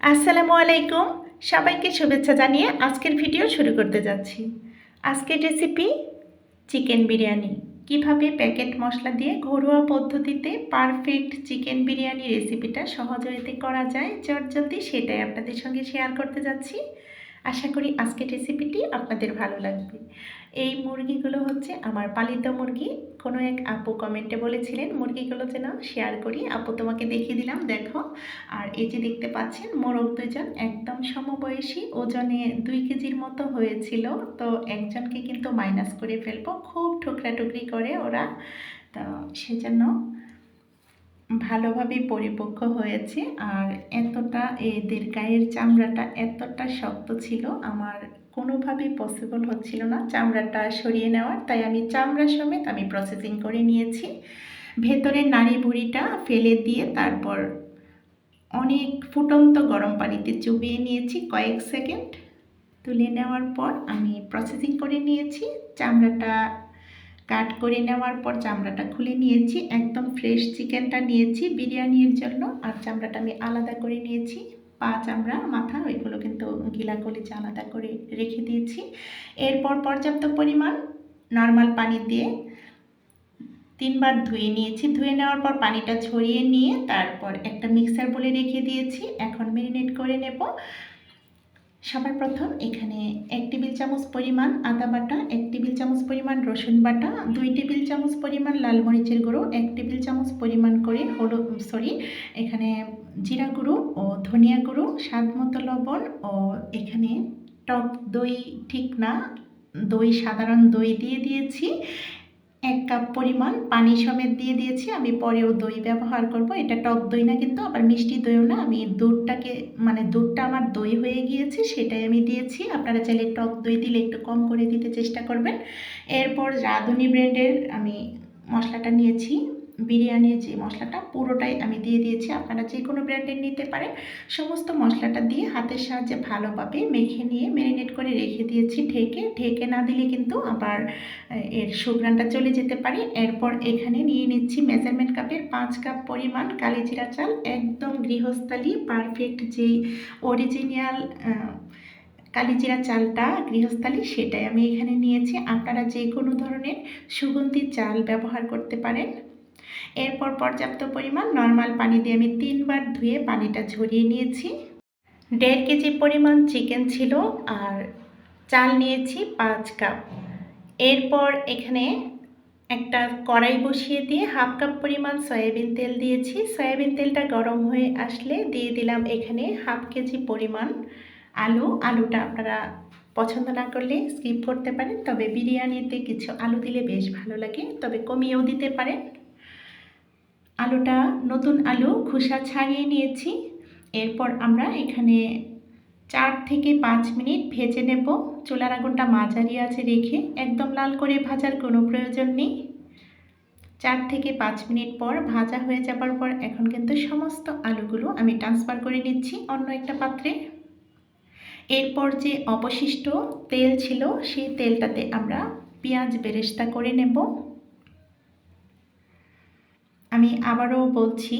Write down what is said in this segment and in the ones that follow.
আসসালামু আলাইকুম। সবাইকে শুভেচ্ছা জানিয়ে আজকের ভিডিও শুরু করতে যাচ্ছি। আজকের রেসিপি চিকেন বিরিয়ানি। কীভাবে প্যাকেট মশলা দিয়ে ঘরোয়া পদ্ধতিতে পারফেক্ট চিকেন বিরিয়ানি রেসিপিটা সহজতে করা যায় চটজলদি সেটাই আপনাদের সঙ্গে শেয়ার করতে যাচ্ছি। আশা করি আজকের রেসিপিটি আপনাদের ভালো লাগবে। এই মুরগিগুলো হচ্ছে আমার পালিত মুরগি। কোনো এক আপু কমেন্টে বলেছিলেন, মুরগিগুলো যেন শেয়ার করি। আপু, তোমাকে দেখিয়ে দিলাম, দেখো। আর এই যে দেখতে পাচ্ছেন, মোরগ দুজন একদম সমবয়সী, ওজনে দুই কেজির মতো হয়েছিল। তো একজনকে কিন্তু মাইনাস করে ফেলব। খুব ঠুকরাটুকরি করে ওরা। তো সেজন্য ভালোভাবে পরিপক্ক হয়েছে আর এতটা এদের গায়ের চামড়াটা এতটা শক্ত ছিল, আমার কোনোভাবেই পসিবল হচ্ছিল না চামড়াটা সরিয়ে নেওয়ার। তাই আমি চামড়া সমেত আমি প্রসেসিং করে নিয়েছি। ভেতরের নাড়ি বুড়িটা ফেলে দিয়ে তারপর অনেক ফুটন্ত গরম পানিতে চুবিয়ে নিয়েছি কয়েক সেকেন্ড। তুলে নেওয়ার পর আমি প্রসেসিং করে নিয়েছি। চামড়াটা কাট করে নেওয়ার পর চামড়াটা খুলে নিয়েছি, একদম ফ্রেশ চিকেনটা নিয়েছি বিরিয়ানির জন্য। আর চামড়াটা আমি আলাদা করে নিয়েছি, পা চামড়া, মাথা, ওইগুলো কিন্তু গিলা কলিচা আলাদা করে রেখে দিয়েছি। এরপর পর্যাপ্ত পরিমাণ নর্মাল পানি দিয়ে তিনবার ধুয়ে নিয়েছি। ধুয়ে নেওয়ার পর পানিটা ছড়িয়ে নিয়ে তারপর একটা মিক্সার বলে রেখে দিয়েছি। এখন মেরিনেট করে নেব। সবার প্রথম এখানে এক টেবিল চামচ পরিমাণ আদা বাটা, এক টেবিল চামচ পরিমাণ রসুন বাটা, দুই টেবিল চামচ পরিমাণ লাল মরিচের গুঁড়ো, এক টেবিল চামচ পরিমাণ করে হলুদ সরি এখানে জিরা গুঁড়ো ও ধনিয়া গুঁড়ো, স্বাদ মতো লবণ ও এখানে টক দই ঠিক না, দই সাধারণ দই দিয়ে দিয়েছি। এক কাপ পরিমাণ পানি সমেত দিয়ে দিয়েছি। আমি পরেও দই ব্যবহার করব। এটা টক দই না কিন্তু, আবার মিষ্টি দইও না। আমি দুধটাকে মানে দুধটা আমার দই হয়ে গিয়েছে, সেটাই আমি দিয়েছি। আপনারা চাইলে টক দই দিলে একটু কম করে দিতে চেষ্টা করবেন। এরপর রাঁধুনি ব্র্যান্ডের আমি মশলাটা নিয়েছি। বিরিয়ানির যে মশলাটা পুরোটাই আমি দিয়ে দিয়েছি। আপনারা যে কোনো ব্র্যান্ডের নিতে পারেন। সমস্ত মশলাটা দিয়ে হাতের সাহায্যে ভালোভাবে মেখে নিয়ে ম্যারিনেট করে রেখে দিয়েছি ঢেকে। ঢেকে না দিলে কিন্তু আবার এর সুগ্রানটা চলে যেতে পারে। এরপর এখানে নিয়ে নিচ্ছি মেজারমেন্ট কাপের পাঁচ কাপ পরিমাণ কালিজিরা চাল। একদম গৃহস্থালী পারফেক্ট যেই অরিজিনাল কালিজিরা চালটা গৃহস্থালী সেটাই আমি এখানে নিয়েছি। আপনারা যে কোনো ধরনের সুগন্ধি চাল ব্যবহার করতে পারেন। এরপর পর্যাপ্ত পরিমাণ নর্মাল পানি দিয়ে আমি তিনবার ধুয়ে পানিটা ঝরিয়ে নিয়েছি। দেড় কেজি পরিমাণ চিকেন ছিল আর চাল নিয়েছি পাঁচ কাপ। এরপর এখানে একটা কড়াই বসিয়ে দিয়ে হাফ কাপ পরিমাণ সয়াবিন তেল দিয়েছি। সয়াবিন তেলটা গরম হয়ে আসলে দিয়ে দিলাম এখানে হাফ কেজি পরিমাণ আলু। আলুটা আপনারা পছন্দ না করলে স্কিপ করতে পারেন, তবে বিরিয়ানিতে কিছু আলু দিলে বেশ ভালো লাগে, তবে কমিয়েও দিতে পারেন। আলুটা, নতুন আলু, খোসা ছাড়িয়ে নিয়েছি। এরপর আমরা এখানে চার থেকে পাঁচ মিনিট ভেজে নেব। চুলার আগুনটা মাঝারি আছে রেখে একদম লাল করে ভাজার কোনো প্রয়োজন নেই। চার থেকে পাঁচ মিনিট পর ভাজা হয়ে যাবার পর এখন কিন্তু সমস্ত আলুগুলো আমি ট্রান্সফার করে নিচ্ছি অন্য একটা পাত্রে। এরপর যে অবশিষ্ট তেল ছিল, সেই তেলটাতে আমরা পেঁয়াজ বেরেস্তা করে নেব। আমি আবারও বলছি,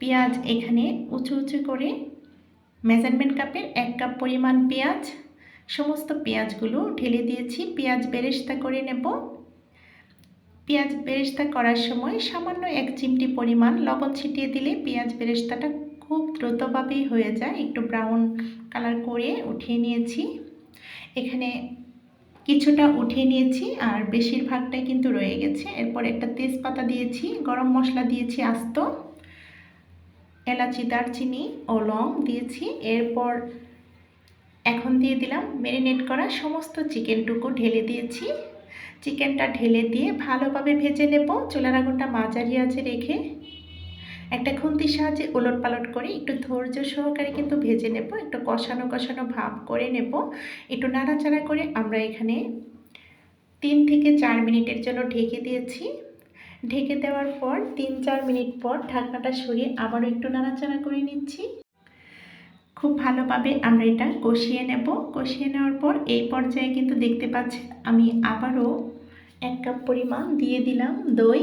পেঁয়াজ এখানে উঁচু উঁচু করে মেজারমেন্ট কাপের এক কাপ পরিমাণ পেঁয়াজ, সমস্ত পেঁয়াজগুলো ঢেলে দিয়েছি। পেঁয়াজ বেরেস্তা করে নেব। পেঁয়াজ বেরেস্তা করার সময় সামান্য এক চিমটি পরিমাণ লবণ ছিটিয়ে দিলে পেঁয়াজ বেরেস্তাটা খুব দ্রুতভাবেই হয়ে যায়। একটু ব্রাউন কালার করে উঠিয়ে নিয়েছি। এখানে কিছুটা উঠিয়ে নিয়েছি আর বেশিরভাগটাই কিন্তু রয়ে গেছে। এরপর একটা তেজপাতা দিয়েছি, গরম মশলা দিয়েছি আস্ত, এলাচি, দারচিনি ও লং দিয়েছি। এরপর এখন দিয়ে দিলাম ম্যারিনেট করা সমস্ত চিকেনটুকু ঢেলে দিয়েছি। চিকেনটা ঢেলে দিয়ে ভালোভাবে ভেজে নেব। চুলার আগুনটা মাঝারি আছে রেখে একটা খুন্তির সাহায্যে উলট পালট করে একটু ধৈর্য সহকারে কিন্তু ভেজে নেব, একটু কষানো কষানো ভাব করে নেব। একটু নাড়াচাড়া করে আমরা এখানে তিন থেকে চার মিনিটের জন্য ঢেকে দিয়েছি। ঢেকে দেওয়ার পর তিন চার মিনিট পর ঢাকনাটা সরিয়ে আবারও একটু নাড়াচাড়া করে নিচ্ছি। খুব ভালোভাবে আমরা এটা কষিয়ে নেব। কষিয়ে নেওয়ার পর এই পর্যায়ে কিন্তু দেখতে পাচ্ছি আমি আবারও এক কাপ পরিমাণ দিয়ে দিলাম দই।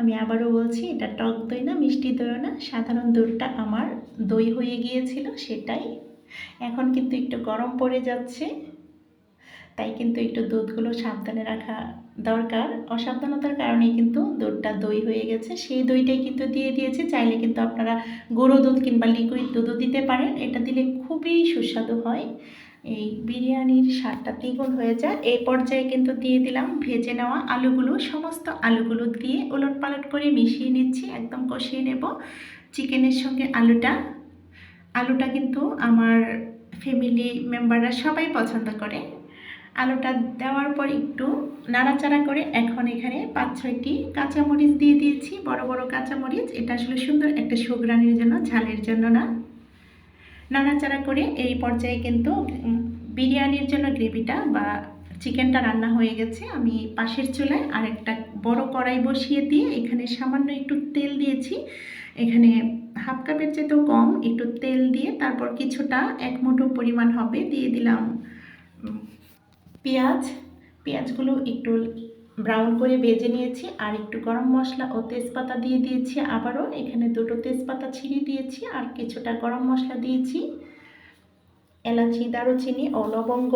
আমি আবারও বলছি, এটা টক দই না, মিষ্টি দইও না, সাধারণ দুধটা আমার দই হয়ে গিয়েছিল সেটাই। এখন কিন্তু একটু গরম পড়ে যাচ্ছে, তাই কিন্তু একটু দুধগুলো সাবধানে রাখা দরকার। অসাবধানতার কারণে কিন্তু দুধটা দই হয়ে গেছে। সেই দইটাই কিন্তু দিয়ে দিয়েছে, চাইলে কিন্তু আপনারা গুঁড়ো দুধ কিংবা লিকুইড দুধও দিতে পারেন। এটা দিলে খুবই সুস্বাদু হয়। এই বিরিয়ানির স্বাদটা দ্বিগুণ হয়ে যায়। এই পর্যায়ে কিন্তু দিয়ে দিলাম ভেজে নেওয়া আলুগুলো। সমস্ত আলুগুলো দিয়ে ওলট পালট করে মিশিয়ে নিচ্ছি, একদম কষিয়ে নেব। চিকেনের সঙ্গে আলুটা। আলুটা কিন্তু আমার ফ্যামিলি মেম্বাররা সবাই পছন্দ করে। আলুটা দেওয়ার পর একটু নাড়াচাড়া করে এখন এখানে পাঁচ ছয়টি কাঁচামরিচ দিয়ে দিয়েছি। বড় বড় কাঁচামরিচ। এটা আসলে সুন্দর একটা সুগ্রানির জন্য, ঝালের জন্য না। নাড়াচাড়া করে এই পর্যায়ে কিন্তু বিরিয়ানির জন্য গ্রেভিটা বা চিকেনটা রান্না হয়ে গেছে। আমি পাশের চুলায় আরেকটা বড় কড়াই বসিয়ে দিয়ে এখানে সামান্য একটু তেল দিয়েছি। এখানে হাফ কাপের চেয়েতেও কম, একটু তেল দিয়ে তারপর কিছুটা এক মুঠো পরিমাণ হবে। দিয়ে দিলাম পেঁয়াজ। পেঁয়াজগুলো একটু ব্রাউন করে ভেজে নিয়েছি আর একটু গরম মশলা ও তেজপাতা দিয়ে দিয়েছি আবারও। এখানে দুটো তেজপাতা ছিঁড়ে দিয়েছি আর কিছুটা গরম মশলা দিয়েছি। এলাচি, দারুচিনি ও লবঙ্গ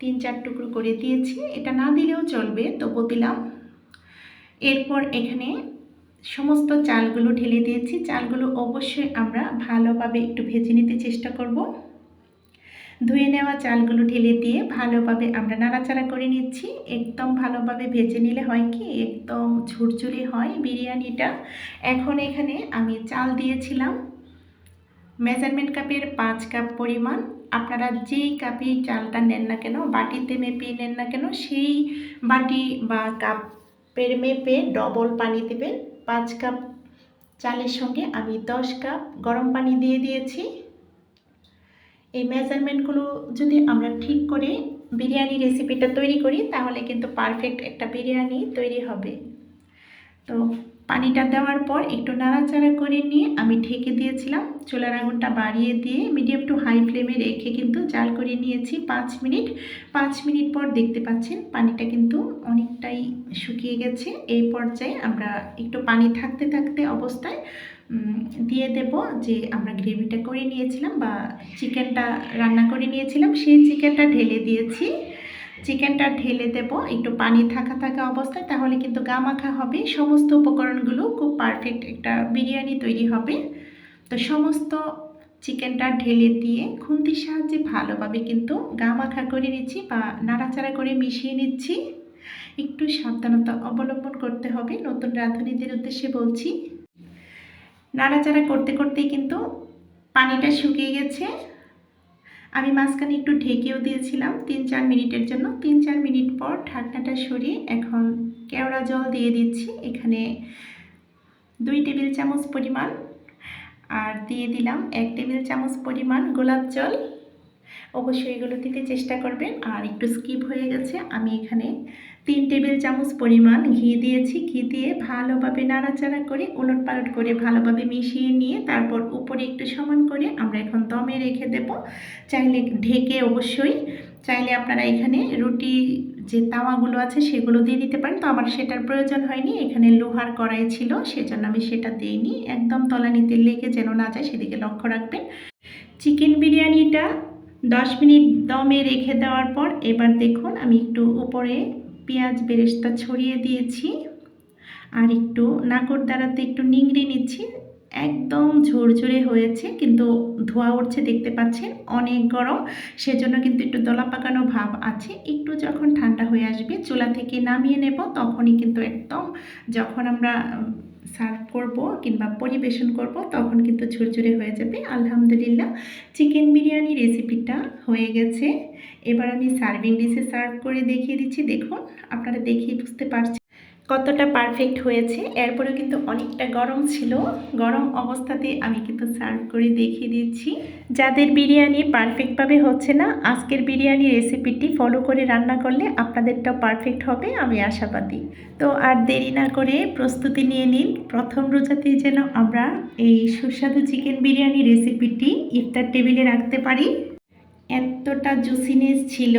তিন চার টুকরো করে দিয়েছি। এটা না দিলেও চলবে তবু দিলাম। এরপর এখানে সমস্ত চালগুলো ঢেলে দিয়েছি। চালগুলো অবশ্যই আমরা ভালোভাবে একটু ভেজে নিতে চেষ্টা করব। ধুয়ে নেওয়া চালগুলো ঢেলে দিয়ে ভালোভাবে আমরা নাড়াচাড়া করে নিচ্ছি। একদম ভালোভাবে ভেজে নিলে হয় কি? একদম ঝুরঝুরে হয় বিরিয়ানিটা। এখন এখানে আমি চাল দিয়েছিলাম। মেজারমেন্ট কাপের পাঁচ কাপ পরিমাণ। আপনারা যেই কাপে চালটা নেন না কেন, বাটিতে মেপে নেন না কেন, সেই বাটি বা কাপের মেপে ডবল পানি দেবেন। পাঁচ কাপ চালের সঙ্গে আমি দশ কাপ গরম পানি দিয়ে দিয়েছি। এই মেজারমেন্টগুলো যদি আমরা ঠিক করে বিরিয়ানি রেসিপিটা তৈরি করি, তাহলে কিন্তু পারফেক্ট একটা বিরিয়ানি তৈরি হবে। তো পানিটা দেওয়ার পর একটু নাড়াচাড়া করে নিয়ে আমি ঢেকে দিয়েছিলাম। চুলার আগুনটা বাড়িয়ে দিয়ে মিডিয়াম টু হাই ফ্লেমে রেখে কিন্তু জাল করে নিয়েছি পাঁচ মিনিট। পাঁচ মিনিট পর দেখতে পাচ্ছেন পানিটা কিন্তু অনেকটাই শুকিয়ে গেছে। এই পর্যায়ে আমরা একটু পানি থাকতে থাকতে অবস্থায় দিয়ে দেব যে আমরা গ্রেভিটা করে নিয়েছিলাম বা চিকেনটা রান্না করে নিয়েছিলাম, সেই চিকেনটা ঢেলে দিয়েছি। চিকেনটা ঢেলে দেব, একটু পানি থাকা থাকা অবস্থায়, তাহলে কিন্তু গামাখা হবে। সমস্ত উপকরণগুলো খুব পারফেক্ট একটা বিরিয়ানি তৈরি হবে। তো সমস্ত চিকেনটা ঢেলে দিয়ে খুন্তির সাহায্যে ভালোভাবে কিন্তু গা মাখা করে নিচ্ছি বা নাড়াচাড়া করে মিশিয়ে নিচ্ছি। একটু সাবধানতা অবলম্বন করতে হবে। নতুন রাঁধুনিদের উদ্দেশ্যে বলছি নাড়াচাড়া করতে করতেই কিন্তু পানিটা শুকিয়ে গেছে। আমি মাঝখানে একটু ঢেকেও দিয়েছিলাম তিন চার মিনিটের জন্য। তিন চার মিনিট পর ঢাকনাটা সরিয়ে এখন কেওড়া জল দিয়ে দিচ্ছি। এখানে দুই টেবিল চামচ পরিমাণ, আর দিয়ে দিলাম এক টেবিল চামচ পরিমাণ গোলাপ জল। অবশ্যই এগুলো দিতে চেষ্টা করবেন। আর একটু স্কিপ হয়ে গেছে। আমি এখানে তিন টেবিল চামচ পরিমাণ ঘি দিয়েছি। ঘি দিয়ে ভালোভাবে নাড়াচাড়া করে উলট পালট করে ভালোভাবে মিশিয়ে নিয়ে তারপর উপরে একটু সমান করে আমরা এখন দমে রেখে দেব। চাইলে ঢেকে অবশ্যই, চাইলে আপনারা এখানে রুটি যে তাওয়াগুলো আছে সেগুলো দিয়ে দিতে পারেন। তো আমার সেটার প্রয়োজন হয়নি। এখানে লোহার কড়াই ছিল, সেজন্য আমি সেটা দিইনি। একদম তলানিতে লেগে যেন না যায় সেদিকে লক্ষ্য রাখবেন। চিকেন বিরিয়ানিটা দশ মিনিট দমে রেখে দেওয়ার পর এবার দেখুন আমি একটু উপরে পেঁয়াজ বেরেস্তা ছড়িয়ে দিয়েছি। আর একটু নাকর দ্বারাতে একটু নিংড়ে নিচ্ছি। একদম ঝরঝরে হয়েছে, কিন্তু ধোয়া উঠছে দেখতে পাচ্ছেন, অনেক গরম। সেজন্য কিন্তু একটু দলা পাকানো ভাব আছে। একটু যখন ঠান্ডা হয়ে আসবে, চুলা থেকে নামিয়ে নেব, তখনই কিন্তু একদম যখন আমরা সার্ভ করব কিংবা পরিবেশন করব, তখন কিন্তু ঝুরঝুরে হয়ে যাবে। আলহামদুলিল্লাহ চিকেন বিরিয়ানি রেসিপিটা হয়ে গেছে। এবার আমি সার্ভিং ডিশে সার্ভ করে দেখিয়ে দিচ্ছি। দেখুন, আপনারা দেখেই বুঝতে পারছেন কতটা পারফেক্ট হয়েছে, এরপরেও কিন্তু অনেকটা গরম ছিল। গরম অবস্থাতে আমি কিন্তু সার্ভ করে দেখিয়ে দিচ্ছি। যাদের বিরিয়ানি পারফেক্টভাবে হচ্ছে না, আজকের বিরিয়ানি রেসিপিটি ফলো করে রান্না করলে আপনাদেরটাও পারফেক্ট হবে, আমি আশাবাদী। তো আর দেরি না করে প্রস্তুতি নিয়ে নিন। প্রথম রোজাতেই যেন আমরা এই সুস্বাদু চিকেন বিরিয়ানি রেসিপিটি ইফতার টেবিলে রাখতে পারি। এতটা জুসিনেস ছিল।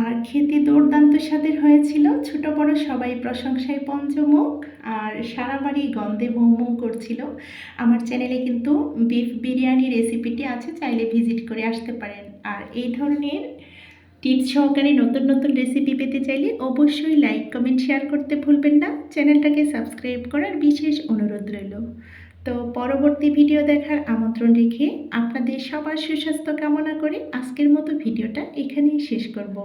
আর খেতে দুর্দান্ত স্বাদের হয়েছিল। ছোট বড় সবাই প্রশংসায় পঞ্চমুখ, আর সারা বাড়ি গন্ধে মৌ করছিল। আমার চ্যানেলে কিন্তু বিফ বিরিয়ানি রেসিপিটি আছে, চাইলে ভিজিট করে আসতে পারেন। আর এই ধরনের টিপস সহকারে নতুন নতুন রেসিপি পেতে চাইলে অবশ্যই লাইক কমেন্ট শেয়ার করতে ভুলবেন না। চ্যানেলটাকে সাবস্ক্রাইব করার বিশেষ অনুরোধ রইল। তো পরবর্তী ভিডিও দেখার আমন্ত্রণ রেখে আপনাদের সবার সুস্বাস্থ্য কামনা করে আজকের মতো ভিডিওটা এখানেই শেষ করব।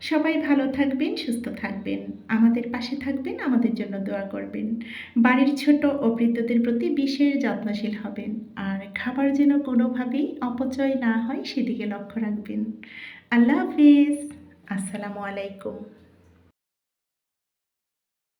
সবাই ভালো থাকবেন, সুস্থ থাকবেন। আমাদের পাশে থাকবেন, আমাদের জন্য দোয়া করবেন। বাড়ির ছোট ও বৃদ্ধদের প্রতি বিশেষ যত্নশীল হবেন। আর খাবার যেন কোনোভাবেই অপচয় না হয়, সেদিকে লক্ষ্য রাখবেন। আল্লাহ হাফিজ। আসসালামু আলাইকুম।